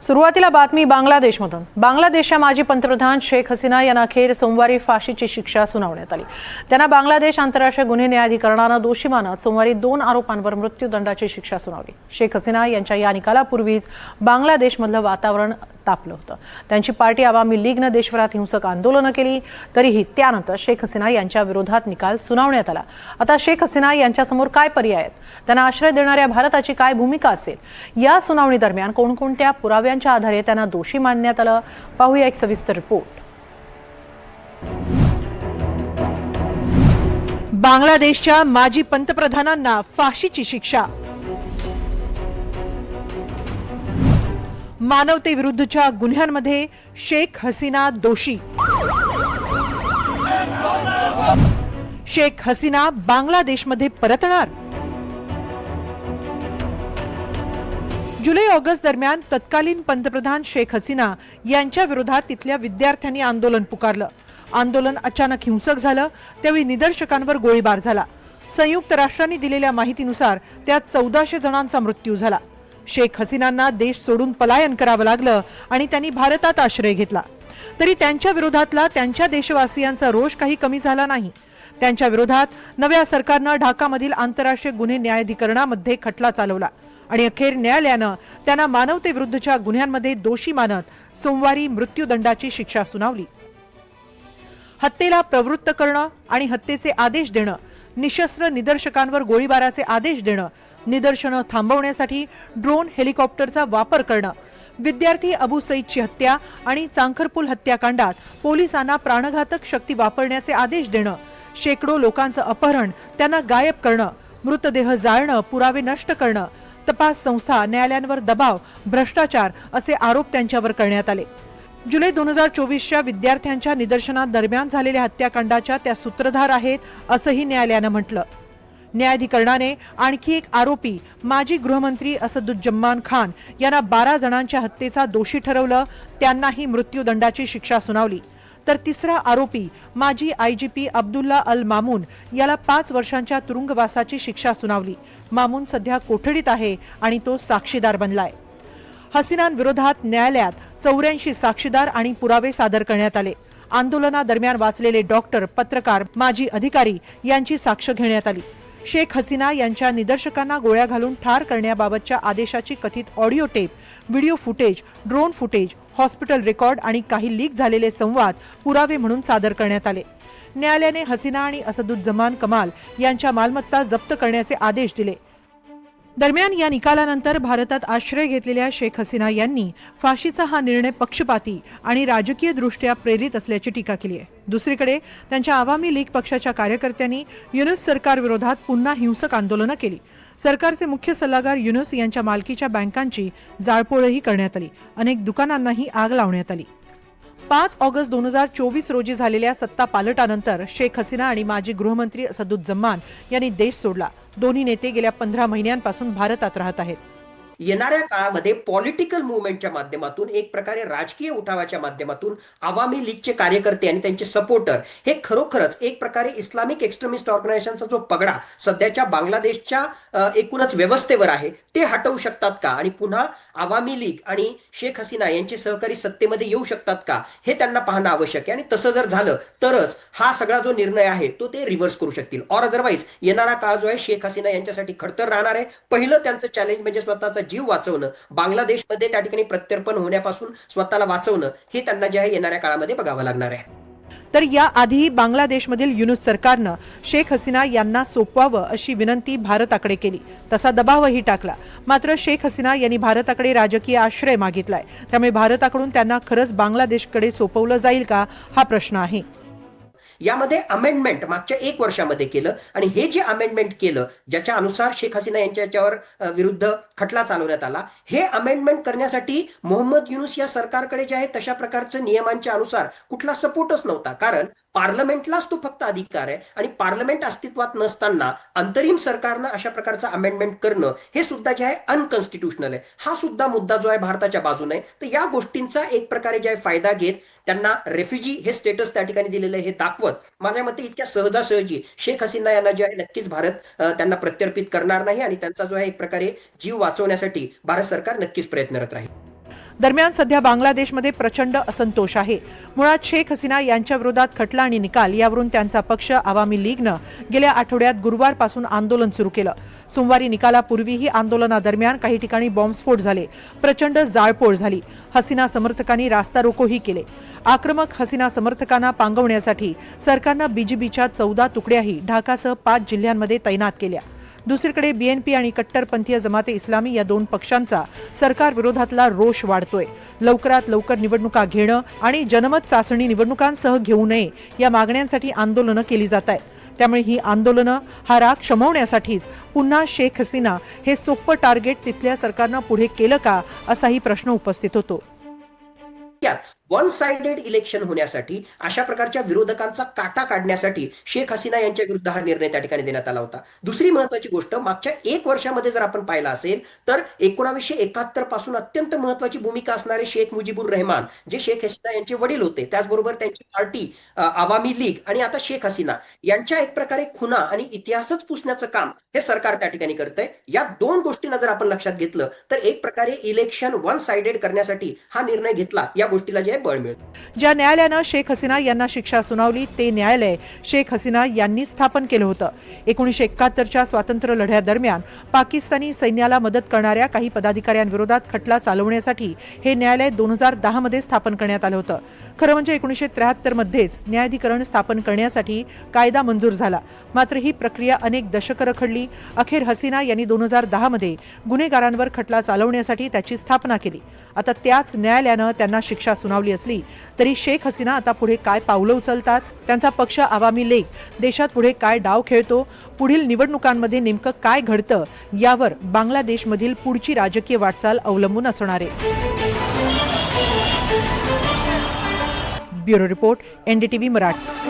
सुरुवातीला बातमी बांगलादेशमधून. बांगलादेशच्या माजी पंतप्रधान शेख हसीना यांना अखेर सोमवारी फाशीची शिक्षा सुनावण्यात आली. त्यांना बांगलादेश आंतरराष्ट्रीय गुन्हे न्यायाधिकरणानं दोषी मानत सोमवारी दोन आरोपांवर मृत्यूदंडाची शिक्षा सुनावली. शेख हसीना यांच्या या निकालापूर्वीच बांगलादेशमधलं वातावरण तापलं होतं. त्यांची पार्टी आवामी लीगनं देशभरात हिंसक आंदोलनं केली तरीही त्यानंतर शेख हसीना यांच्या विरोधात निकाल सुनावण्यात आला. आता शेख हसीना यांच्यासमोर काय पर्याय आहेत? त्यांना आश्रय देणाऱ्या भारताची काय भूमिका असेल? या सुनावणी दरम्यान कोणकोणत्या पुराव्यांच्या आधारे त्यांना दोषी मानण्यात आलं? पाहूया एक सविस्तर रिपोर्ट. बांगलादेशच्या माजी पंतप्रधानांना फाशीची शिक्षा मानवतेविरुद्धच्या गुन्ह्यांमध्ये शेख हसीना दोषी. शेख हसीना बांगलादेशमध्ये परतणार. जुलै ऑगस्ट दरम्यान तत्कालीन पंतप्रधान शेख हसीना यांच्या विरोधात तिथल्या विद्यार्थ्यांनी आंदोलन पुकारलं. आंदोलन अचानक हिंसक झालं त्यावेळी निदर्शकांवर गोळीबार झाला. संयुक्त राष्ट्रांनी दिलेल्या माहितीनुसार त्यात चौदाशे जणांचा मृत्यू झाला. शेख हसीनांना देश सोडून पलायन करावं लागलं आणि त्यांनी भारतात आश्रय घेतला. तरी त्यांच्या विरोधातला त्यांच्या देशवासियांचा रोष काही कमी झाला नाही. त्यांच्या विरोधात नव्या सरकारनं ढाकामधील आंतरराष्ट्रीय गुन्हे न्यायाधिकरणामध्ये खटला चालवला आणि अखेर न्यायालयानं त्यांना मानवतेविरुद्धच्या गुन्ह्यांमध्ये दोषी मानत सोमवारी मृत्यूदंडाची शिक्षा सुनावली. हत्येला प्रवृत्त करणं आणि हत्येचे आदेश देणं निशस्त्र निदर्शकांवर गोळीबाराचे आदेश देणं निदर्शनं थांबवण्यासाठी ड्रोन हेलिकॉप्टरचा वापर करणं विद्यार्थी अबू सईदची हत्या आणि चांखरपूल हत्याकांडात पोलिसांना प्राणघातक शक्ती वापरण्याचे आदेश देणं शेकडो लोकांचं अपहरण त्यांना गायब करणं मृतदेह जाळणं पुरावे नष्ट करणं तपास संस्था न्यायालयांवर दबाव भ्रष्टाचार असे आरोप त्यांच्यावर करण्यात आले. जुलै दोन हजार चोवीसच्या विद्यार्थ्यांच्या निदर्शनादरम्यान झालेल्या हत्याकांडाच्या त्या सूत्रधार आहेत असंही न्यायालयानं म्हटलं. न्यायाधिकरणाने आणखी एक आरोपी माजी गृहमंत्री असदुज्जमान खान यांना बारा जणांच्या हत्येचा दोषी ठरवलं त्यांनाही मृत्यूदंडाची शिक्षा सुनावली. तर तिसरा आरोपी माजी आयजीपी अब्दुल्ला अल मामून याला पाच वर्षांच्या तुरुंगवासाची शिक्षा सुनावली. मामून सध्या कोठडीत आहे आणि तो साक्षीदार बनलाय. हसीनांविरोधात न्यायालयात चौऱ्याऐंशी साक्षीदार आणि पुरावे सादर करण्यात आले. आंदोलनादरम्यान वाचलेले डॉक्टर पत्रकार माजी अधिकारी यांची साक्ष घेण्यात आली. शेख हसीना यांच्या निदर्शकांना गोळ्या घालून ठार करण्याबाबतच्या आदेशाची कथित audio tape video footage drone footage hospital record आणि काही लीक झालेले संवाद पुरावे म्हणून सादर करण्यात आले. न्यायालयाने हसीना आणि असदुज्जमान कमाल यांच्या मालमत्ता जप्त करण्याचे आदेश दिले. दरम्यान या निकालानंतर भारतात आश्रय घेतलेल्या शेख हसीना यांनी फाशीचा हा निर्णय पक्षपाती आणि राजकीय दृष्ट्या प्रेरित असल्याची टीका केली आहे. दुसरीकडे त्यांच्या आवामी लीग पक्षाच्या कार्यकर्त्यांनी युनुस सरकार विरोधात पुन्हा हिंसक आंदोलनं केली. सरकारचे मुख्य सल्लागार युनुस यांच्या मालकीच्या बँकांची जाळपोळही करण्यात आली. अनेक दुकानांनाही आग लावण्यात आली. पाच ऑगस्ट दोन हजार चोवीस रोजी झालेल्या सत्ता पालटानंतर शेख हसीना आणि माजी गृहमंत्री असदुज्जमान यांनी देश सोडला. दोन्ही नेते गेल्या पंधरा महिन्यांपासून भारतात राहत आहेत. येणाऱ्या काळामध्ये पॉलिटिकल मुवमेंटच्या माध्यमातून एक प्रकारे राजकीय उठावाच्या माध्यमातून आवामी लीगचे कार्यकर्ते आणि त्यांचे सपोर्टर हे खरोखरच एक प्रकारे इस्लामिक एक्स्ट्रीमिस्ट ऑर्गनायझेशनचा जो पगडा सध्याच्या बांगलादेशच्या एकूणच व्यवस्थेवर आहे ते हटवू शकतात का? आणि पुन्हा आवामी लीग आणि शेख हसीना यांचे सहकारी सत्तेमध्ये येऊ शकतात का? हे त्यांना पाहणं आवश्यक आहे. आणि तसं जर झालं तरच हा सगळा जो निर्णय आहे तो ते रिव्हर्स करू शकतील. ऑर अदरवाईज येणारा काळ जो आहे शेख हसीना यांच्यासाठी खडतर राहणार आहे. पहिलं त्यांचं चॅलेंज म्हणजे स्वतःचा जीव वाचवणं बांगलादेशमध्ये त्या ठिकाणी प्रत्यर्पण होण्यापासून स्वतःला वाचवणं हे त्यांना जे आहे येणाऱ्या काळामध्ये बघावं लागणार आहे. तर याआधी बांगलादेशमधील युनुस सरकारनं शेख हसीना यांना सोपवावं अशी विनंती भारताकडे केली. तसा दबावही टाकला. मात्र शेख हसीना यांनी भारताकडे राजकीय आश्रय मागितलाय. त्यामुळे भारताकडून त्यांना खरंच बांगलादेशकडे सोपवलं जाईल का? हा प्रश्न आहे. यामध्ये अमेंडमेंट मागच्या एक वर्षामध्ये केलं आणि हे जे अमेंडमेंट केलं ज्याच्या अनुसार शेख हसीना यांच्या याच्यावर विरुद्ध खटला चालवण्यात आला हे अमेंडमेंट करण्यासाठी मोहम्मद युनुस या सरकारकडे जे आहे तशा प्रकारचं नियमांच्या अनुसार कुठला सपोर्टच नव्हता. कारण पार्लमेंटलाच तो फक्त अधिकार आहे. आणि पार्लमेंट अस्तित्वात नसताना अंतरिम सरकारनं अशा प्रकारचं अमेंडमेंट करणं हे सुद्धा जे आहे अनकॉन्स्टिट्युशनल आहे. हा सुद्धा मुद्दा जो आहे भारताच्या बाजूने आहे. तर या गोष्टींचा एक प्रकारे जे आहे फायदा घेत त्यांना रेफ्युजी हे स्टेटस त्या ठिकाणी दिलेलं आहे हे दाखवत माझ्या मते इतक्या सहजासहजी शेख हसीना यांना जे आहे नक्कीच भारत त्यांना प्रत्यर्पित करणार नाही आणि त्यांचा जो आहे एक प्रकारे जीव वाचवण्यासाठी भारत सरकार नक्कीच प्रयत्नरत राहील. दरम्यान सध्या बांगलादेशमध्ये प्रचंड असंतोष आहे. मुळात शेख हसीना यांच्या विरोधात खटला आणि निकाल यावरून त्यांचा पक्ष आवामी लीगनं गेल्या आठवड्यात गुरुवारपासून आंदोलन सुरू केलं. सोमवारी निकालापूर्वीही आंदोलनादरम्यान काही ठिकाणी बॉम्बस्फोट झाले. प्रचंड जाळपोळ झाली. हसीना समर्थकांनी रास्ता रोकोही केले. आक्रमक हसीना समर्थकांना पांगवण्यासाठी सरकारनं बीजेपीच्या चौदा तुकड्याही ढाकासह पाच जिल्ह्यांमध्ये तैनात केल्या. दुसरीकडे बीएनपी आणि कट्टरपंथीय जमाते इस्लामी या दोन पक्षांचा सरकार विरोधातला रोष वाढतोय. लवकरात लवकर निवडणुका घेणं आणि जनमत चाचणी निवडणुकांसह घेऊ नये या मागण्यांसाठी आंदोलनं केली जात आहेत त्यामुळे ही आंदोलनं हा राग शमवण्यासाठीच पुन्हा शेख हसीना हे सोप्पं टार्गेट तिथल्या सरकारनं पुढे केलं का असाही प्रश्न उपस्थित होतो. वन साइडेड इलेक्शन होण्यासाठी अशा प्रकारच्या विरोधकांचा काटा काढण्यासाठी शेख हसीना यांच्या विरुद्ध हा निर्णय त्या ठिकाणी देण्यात आला होता. दुसरी महत्वाची गोष्ट मागच्या एक वर्षामध्ये जर आपण पाहिला असेल तर एकोणावीसशे एकाहत्तरपासून अत्यंत महत्वाची भूमिका असणारे शेख मुजीबुर रहमान जे शेख हसीना यांचे वडील होते त्याचबरोबर त्यांची पार्टी आवामी लीग आणि आता शेख हसीना यांच्या एक प्रकारे खुना आणि इतिहासच पुसण्याचं काम हे सरकार त्या ठिकाणी करतंय. या दोन गोष्टींना जर आपण लक्षात घेतलं तर एक प्रकारे इलेक्शन वन साइडेड करण्यासाठी हा निर्णय घेतला. या गोष्टीला जे बळ मिळतं. ज्या न्यायालयानं शेख हसीना यांना शिक्षा सुनावली ते न्यायालय शेख हसीना यांनी स्थापन केलं होतं. एकोणीसशे एकाहत्तरच्या स्वातंत्र्य लढ्यादरम्यान पाकिस्तानी सैन्याला मदत करणाऱ्या काही पदाधिकाऱ्यांविरोधात खटला चालवण्यासाठी हे न्यायालय दोन हजार दहा मध्ये स्थापन करण्यात आलं होतं. खरं म्हणजे एकोणीसशे त्र्याहत्तर मध्येच न्यायाधिकरण स्थापन करण्यासाठी कायदा मंजूर झाला. मात्र ही प्रक्रिया अनेक दशकं रखडली. अखेर हसीना यांनी दोन हजार दहा मध्ये गुन्हेगारांवर खटला चालवण्यासाठी त्याची स्थापना केली. आता त्याच न्यायालयानं त्यांना शिक्षा सुनावली असली तरी शेख हसीना आता पुढे काय पावलं उचलतात? त्यांचा पक्ष आवामी लेख देशात पुढे काय डाव खेळतो? पुढील निवडणुकांमध्ये नेमकं काय घडतं? यावर बांगलादेशमधील पुढची राजकीय वाटचाल अवलंबून असणार आहे. Bureau report NDTV Marathi.